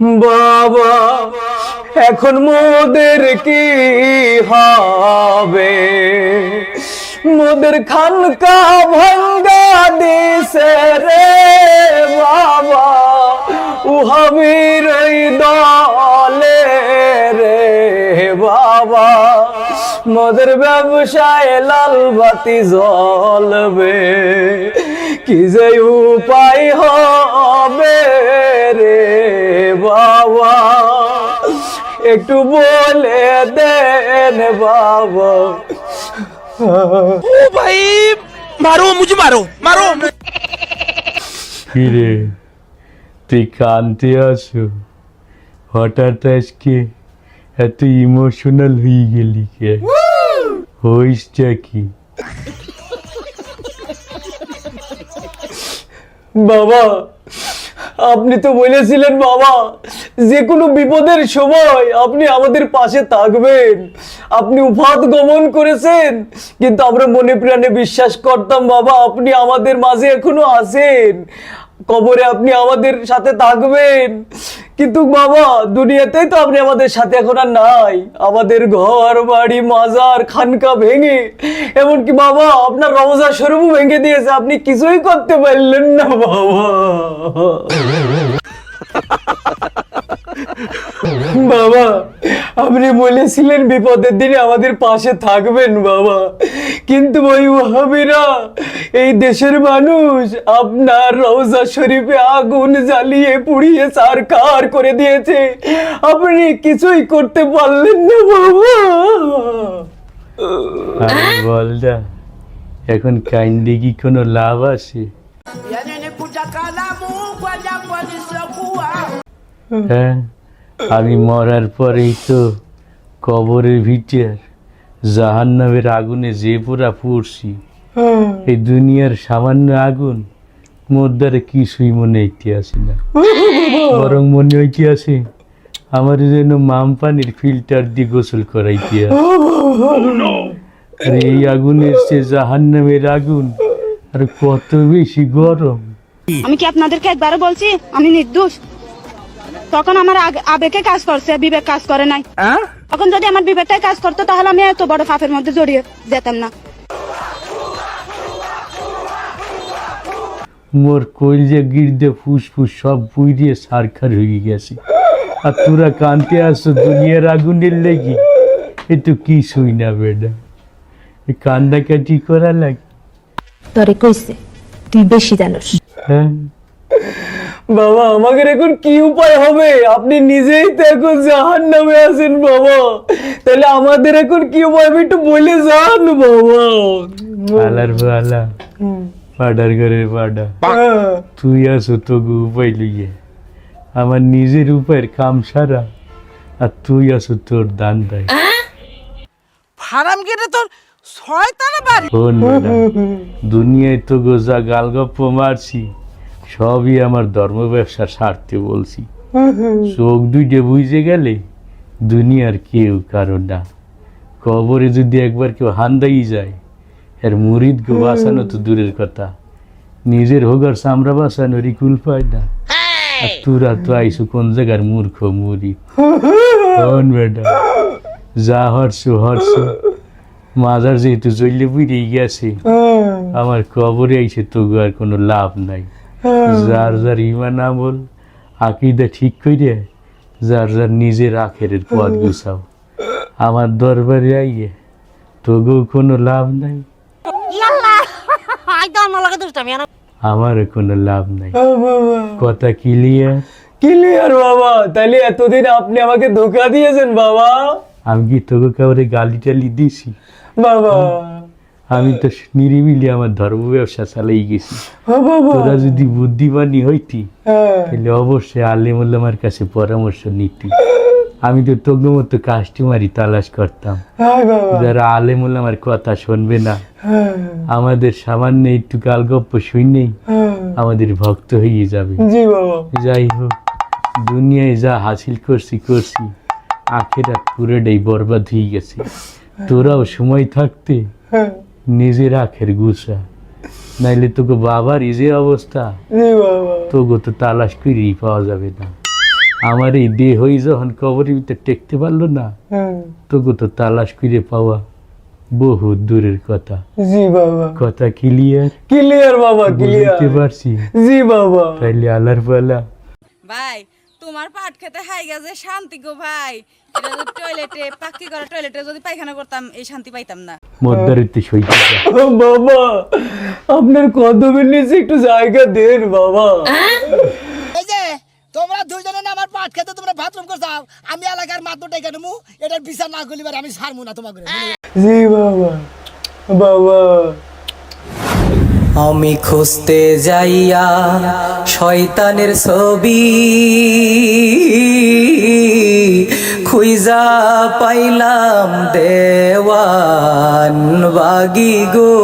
বাবা, এখন মোদের কি হবে? মোদের খানকা ভাঙ্গা দিছে রে বাবা উহাবির দলে রে বাবা। মোদের ব্যবসায় লাল বাতি জ্বলবে কি যে উপায় হবে রে বাবা? একটু বলে দেন বাবা। ও ভাই মারো মুঝে মারো মারো। কিরে তুই কানতে আসো হঠাৎ আজকে এত ইমোশনাল হয়ে গেলি কে? হইসটা কি? বাবা, আপনি তো বলেছিলেন বাবা, যে কোনো বিপদের সময় আপনি আমাদের পাশে থাকবেন। আপনি উপাত গমন করেছেন, কিন্তু আমরা মনে প্রাণে বিশ্বাস করতাম বাবা, আপনি আমাদের মাঝে এখনও আছেন। কবরে আপনি আমাদের সাথে থাকবেন। কিন্তু বাবা, দুনিয়াতেই তো আপনি আমাদের সাথে এখন আর নাই। আমাদের ঘর, বাড়ি, মাজার, খানকা ভেঙে। এমনকি বাবা, আপনার রমজা স্বরূপও ভেঙে দিয়েছে। আপনি কিছুই করতে পারলেন না বাবা। বাবা, আপনি বলেছিলেন বিপদের দিনে আমাদের পাশে থাকবেন বাবা। কিন্তু ওই ওহাবিরা এই দেশের মানুষ আপনার রওজা শরীফে আগুন জ্বালিয়ে পুড়িয়ে সারকার করে দিয়েছে। আপনি কিছুই করতে পারলেন না বাবা। আরে বলদা এখন কাইন্ডে কি কোনো লাভ আছে? হ্যাঁ আমি মরার পরেই তো কবরের ভিতর জাহান নামের আগুনে যে পুরা পড়ছি এই দুনিয়ার সামান্য আগুন মোর দ্বারা কিছুই মনে হইতে আসে না। বরং মনে হইতে আসে আমার যেন মাম পানির ফিল্টার দিয়ে গোসল করাইতে আর এই আগুনের সে জাহান নামের আগুন আর কত বেশি গরম। আমি কি আপনাদেরকে একবারও বলছি? আমি নির্দোষ। তখন আমার আগ- আবেগে কাজ করছে বিবেক কাজ করে নাই। তখন যদি আমার বিবেকটাই কাজ করতো তাহলে আমি এত বড় পাপের মধ্যে জড়িয়ে যেতাম না। মোর কইলজা গির্দে ফুসফুস সব পুইরিয়ে সারখার হয়ে গেছে। আর তোরা কানতে আসছো দুনিয়ার আগুনের লেগে। এ তো কি শুই না বেডা এ কান্দা কাটি করা লাগে। তরে কইছে তুই বেশি জানোস। হ্যাঁ? বাবা আমাদের এখন কি উপায় হবে? আপনি নিজেই তো এখন জাহান নামে আছেন বাবা। তাহলে আমাদের এখন কি উপায় হবে একটু বলে যান বাবা। আলার বালা পাডার পাডা। তুই আসো তোকে উপায় লইয়ে। আমার নিজের উপায়ের কাম সারা আর তুই আসো তোর দান দেয়। ফারাম কেটে তোর শয়তানা বাড়ি? দুনিয়ায় তো গোজা গালগপ্প মারছি সবই আমার ধর্ম ব্যবসার স্বার্থে বলছি। চোখ দুইটে বুঝে গেলে দুনিয়ার কেউ কারণ না। কবরে যদি একবার কেউ হান্দাই যায় এর মুরিদ গো বাঁচানো তো দূরের কথা। নিজের হোগার চামড়া বাঁচানো রিকুল পায় না। আর তোরা তো আইসু কোন জায়গার মূর্খ মুরি বেটা? যা হরছু হরছু। মাজার যেহেতু জল্লে বুড়ে গেছে। আমার কবরে আইসে তো আর কোনো লাভ নাই। যার যার ইমান আমল আকিদা ঠিক কইরে যার যার নিজের আখেরের পথ গুছাও। আমার দরবারে আইয়ে তবুও কোনো লাভ নাই। আমারও কোনো লাভ নাই। কথা ক্লিয়ার? ক্লিয়ার বাবা। তাহলে এতদিন আপনি আমাকে ধোকা দিয়েছেন বাবা। আমি কি তোকে কাউরে গালি টালি দিছি? বাবা। আমি তো নিরিবিলি আমার ধর্ম ব্যবসা চালাই গেছি তোরা যদি বুদ্ধিমানী হইতি হ্যাঁ। তাহলে অবশ্যই আলিম কাছে পরামর্শ নিতি। আমি তো তোর মতো কাস্টমারই তালাশ করতাম। যারা আলেম আমার কথা শুনবে না হ্যাঁ। আমাদের সামান্য একটু গাল গপ্প শুনেই হ্যাঁ। আমাদের ভক্ত হয়ে যাবে। যাই হোক দুনিয়ায় যা হাসিল করছি করছি আখেরাত পুরোটাই বরবাদ হয়ে গেছে। তোরাও সময় থাকতে নিজের আখের গুছা। নাইলে তোকে বাবার যে অবস্থা। তোকে তো তালাশ করেই পাওয়া যাবে না। আমার এই দেহই যখন কবরের ভিতরে টেকতে পারল না হ্যাঁ, তোকে তো তালাশ করে পাওয়া বহু দূরের কথা। জি বাবা। কথা ক্লিয়ার ক্লিয়ার বাবা ক্লিয়ার বুঝতে পারছি। জি বাবা। তাইলে আলার পালা। ভাই তোমার পাট খেতে হাই গেছে শান্তি গো ভাই। এটা যদি টয়লেটে পাক্কি করা টয়লেটে যদি পায়খানা করতাম এই শান্তি পাইতাম না। মদ্দারিতে সইতে বাবা আপনার কদমের নিচে একটু জায়গা দেন বাবা। এই যে তোমরা দুইজনে না আমার পাট খেতে তোমরা বাথরুম করছাও আমি এলাকার মাত্র ডেকে নেব এটার বিচার না করলিবার আমি ছাড়বো না তোমাকে। জি বাবা বাবা। আমি খুঁজতে যাইয়া শয়তানের ছবি খুইজা পাইলাম দেওয়ান বাগি গো